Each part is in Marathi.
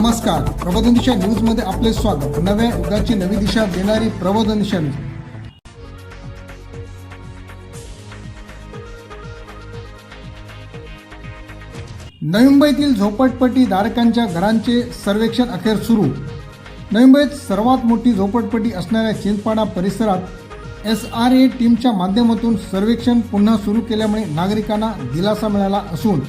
नमस्कार. प्रबोधन दिशा न्यूजमध्ये आपले स्वागत. नव्या युगाची नवी दिशा देणारी प्रबोधन दिशा न्यूज. नवी मुंबईतील झोपडपट्टी धारकांच्या घरांचे सर्वेक्षण अखेर सुरू. नवी मुंबईत सर्वात मोठी झोपडपट्टी असणाऱ्या चिंचपाडा परिसरात एस आर ए टीमच्या माध्यमातून सर्वेक्षण पुन्हा सुरू केल्यामुळे नागरिकांना दिलासा मिळाला असून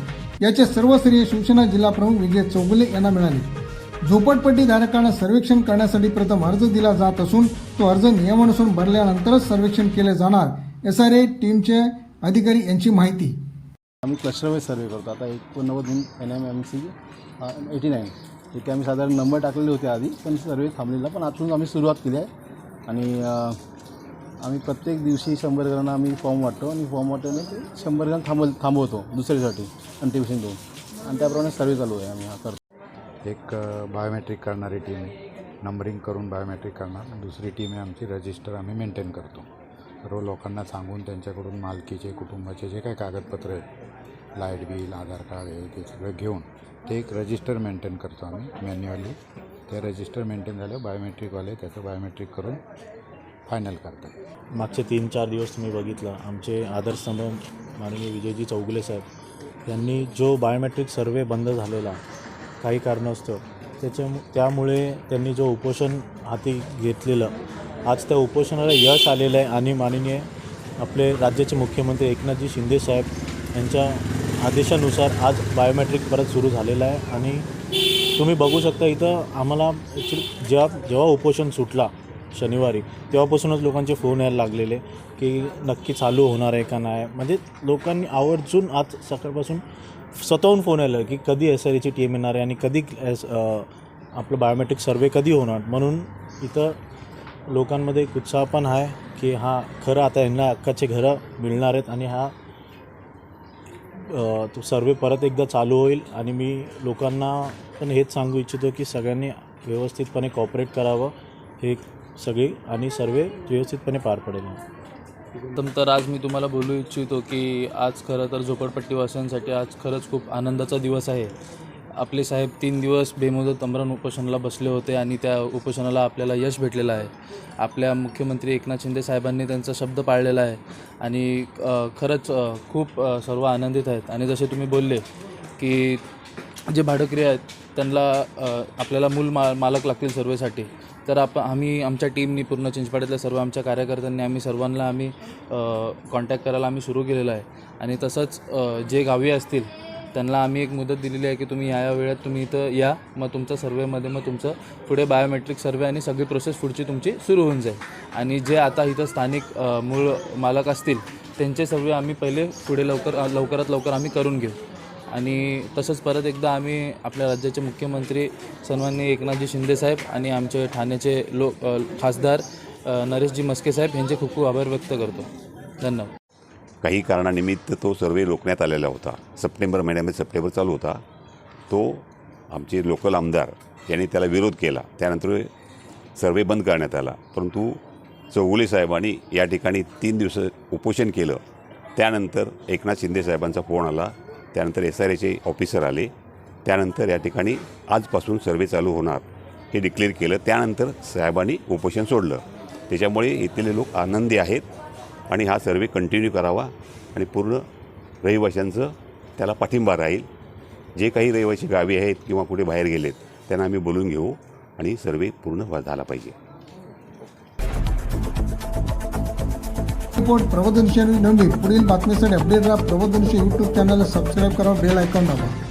याचे सर्वस्तरीय श्रेय शिवसेना जिल्हाप्रमुख विजय चौगुले यांना मिळाले. झोपडपट्टी धारकांना सर्वेक्षण करण्यासाठी प्रथम अर्ज दिला जात असून तो अर्ज नियमानुसार भरल्यानंतरच सर्वेक्षण केले जाणार. एस आर ए टीमचे अधिकारी यांची माहिती. आम्ही क्लस्टरवाईज सर्वे करतो. आता एकोणनव्वद N M M C eighty nine इथे आम्ही साधारण नंबर टाकलेले होते आधी पण सर्वे थांबलेला पण आजून आम्ही सुरुवात केली आहे. आणि आम्ही प्रत्येक दिवशी शंभर जणांना आम्ही फॉर्म वाटतो आणि फॉर्म वाटल्याने ते शंभर जण थांबव थांबवतो दुसऱ्यासाठी कंट्रीब्युशन देऊन आणि त्याप्रमाणे सर्वे चालू आहे आम्ही हा करतो. एक बायोमेट्रिक करणारी टीम आहे नंबरिंग करून बायोमेट्रिक करणार. दुसरी टीम आहे आमची रजिस्टर आम्ही मेंटेन करतो. सर्व लोकांना सांगून त्यांच्याकडून मालकीचे कुटुंबाचे जे काही कागदपत्र आहेत लाइट बिल आधार कार्ड हे ते सगळं घेऊन ते एक रजिस्टर मेंटेन करतो आम्ही मॅन्युअली ते रजिस्टर मेंटेन झालं बायोमेट्रिकवाले त्याचं बायोमेट्रिक करून फायनल करतात. मागचे तीन चार दिवस तुम्ही बघितलं आमचे आदर्शस्तंभ माननीय विजयजी चौगुले साहेब यांनी जो बायोमेट्रिक सर्वे बंद झालेला काही कारणास्तव. त्याच्या त्यामुळे त्यांनी जो उपोषण हाती घेतलेलं आज त्या उपोषणाला यश आलेलं आहे आणि माननीय आपले राज्याचे मुख्यमंत्री एकनाथजी शिंदे साहेब यांच्या आदेशानुसार आज बायोमेट्रिक परत सुरू झालेलं आहे. आणि तुम्ही बघू शकता इथं आम्हाला ॲक्च्युली जेव्हा जेव्हा उपोषण सुटला शनिवारी तेव्हापासूनच लोकांचे फोन यायला लागलेले की नक्की चालू होणार आहे का नाही. म्हणजे लोकांनी आवर्जून आज सकाळपासून स्वतःहून फोन यायला की कधी एस आर एची टीम येणार आहे आणि कधी एस आपलं बायोमेट्रिक सर्वे कधी होणार? म्हणून इथं लोकांमध्ये एक उत्साह पण आहे की हा खरं आता यांना अक्काचे घरं मिळणार आहेत आणि हा तो सर्वे परत एकदा चालू होईल. आणि मी लोकांना पण हेच सांगू इच्छितो की सगळ्यांनी व्यवस्थितपणे कॉपरेट करावं. हे सगळी आणि सर्वे व्यवस्थितपणे पार पडेल. तर आज मी तुम्हाला बोलू इच्छितो की आज खरं तर झोपडपट्टीवासियांसाठी आज खरंच खूप आनंदाचा दिवस आहे. आपले साहेब तीन दिवस बेमुदत अमरण उपोषणाला बसले होते आणि त्या उपोषणाला आपल्याला यश भेटलेलं आहे. आपल्या मुख्यमंत्री एकनाथ शिंदे साहेबांनी त्यांचा शब्द पाळलेला आहे आणि खरंच खूप सर्व आनंदित आहेत. आणि जसे तुम्ही बोलले की जे भाडकरी आहेत त्यांना आपल्याला मूल मा मालक लागतील सर्वेसाठी. तर आप आम्ही आमच्या टीमनी पूर्ण चिंचपाड्यातल्या सर्व आमच्या कार्यकर्त्यांनी आम्ही सर्वांना आम्ही कॉन्टॅक्ट करायला आम्ही सुरू केलेलं आहे. आणि तसंच जे गावी असतील त्यांना आम्ही एक मुदत दिलेली आहे की तुम्ही या या वेळेत तुम्ही इथं या मग तुमचा सर्वेमध्ये मग तुमचं पुढे बायोमेट्रिक सर्वे आणि सगळी प्रोसेस पुढची तुमची सुरू होऊन जाईल. आणि जे आता इथं स्थानिक मूळ मालक असतील त्यांचे सर्वे आम्ही पहिले पुढे लवकर लवकरात लवकर आम्ही करून घेऊ. आणि तसंच परत एकदा आम्ही आपल्या राज्याचे मुख्यमंत्री सन्माननीय एकनाथजी शिंदेसाहेब आणि आमचे ठाण्याचे लो खासदार नरेशजी मस्के साहेब यांचे खूप खूप आभार व्यक्त करतो. धन्यवाद. काही कारणानिमित्त तो सर्वे रोखण्यात आलेला होता. सप्टेंबर महिन्यामध्ये सप्टेंबर चालू होता. तो आमचे लोकल आमदार यांनी त्याला विरोध केला. त्यानंतर सर्वे बंद करण्यात आला. परंतु चौगुले साहेबांनी या ठिकाणी तीन दिवस उपोषण केलं. त्यानंतर एकनाथ शिंदे साहेबांचा फोन आला. त्यानंतर एस आर एचे ऑफिसर आले. त्यानंतर या ठिकाणी आजपासून सर्वे चालू होणार. हे डिक्लेअर केलं. त्यानंतर साहेबांनी उपोषण सोडलं. त्याच्यामुळे इथले लोक आनंदी आहेत आणि हा सर्वे कंटिन्यू करावा आणि पूर्ण रहिवाशांचं त्याला पाठिंबा राहील. जे काही रहिवाशी गावी आहेत किंवा कुठे बाहेर गेलेत त्यांना आम्ही बोलून घेऊ आणि सर्वे पूर्ण झाला पाहिजे. रिपोर्ट प्रबोधन दिशा न्यूज नवी पुढील बातमीसाठी अपडेट राहा प्रबोधन दिशा यूट्यूब चॅनलला सबस्क्राईब करा बेल आयकॉन दाबा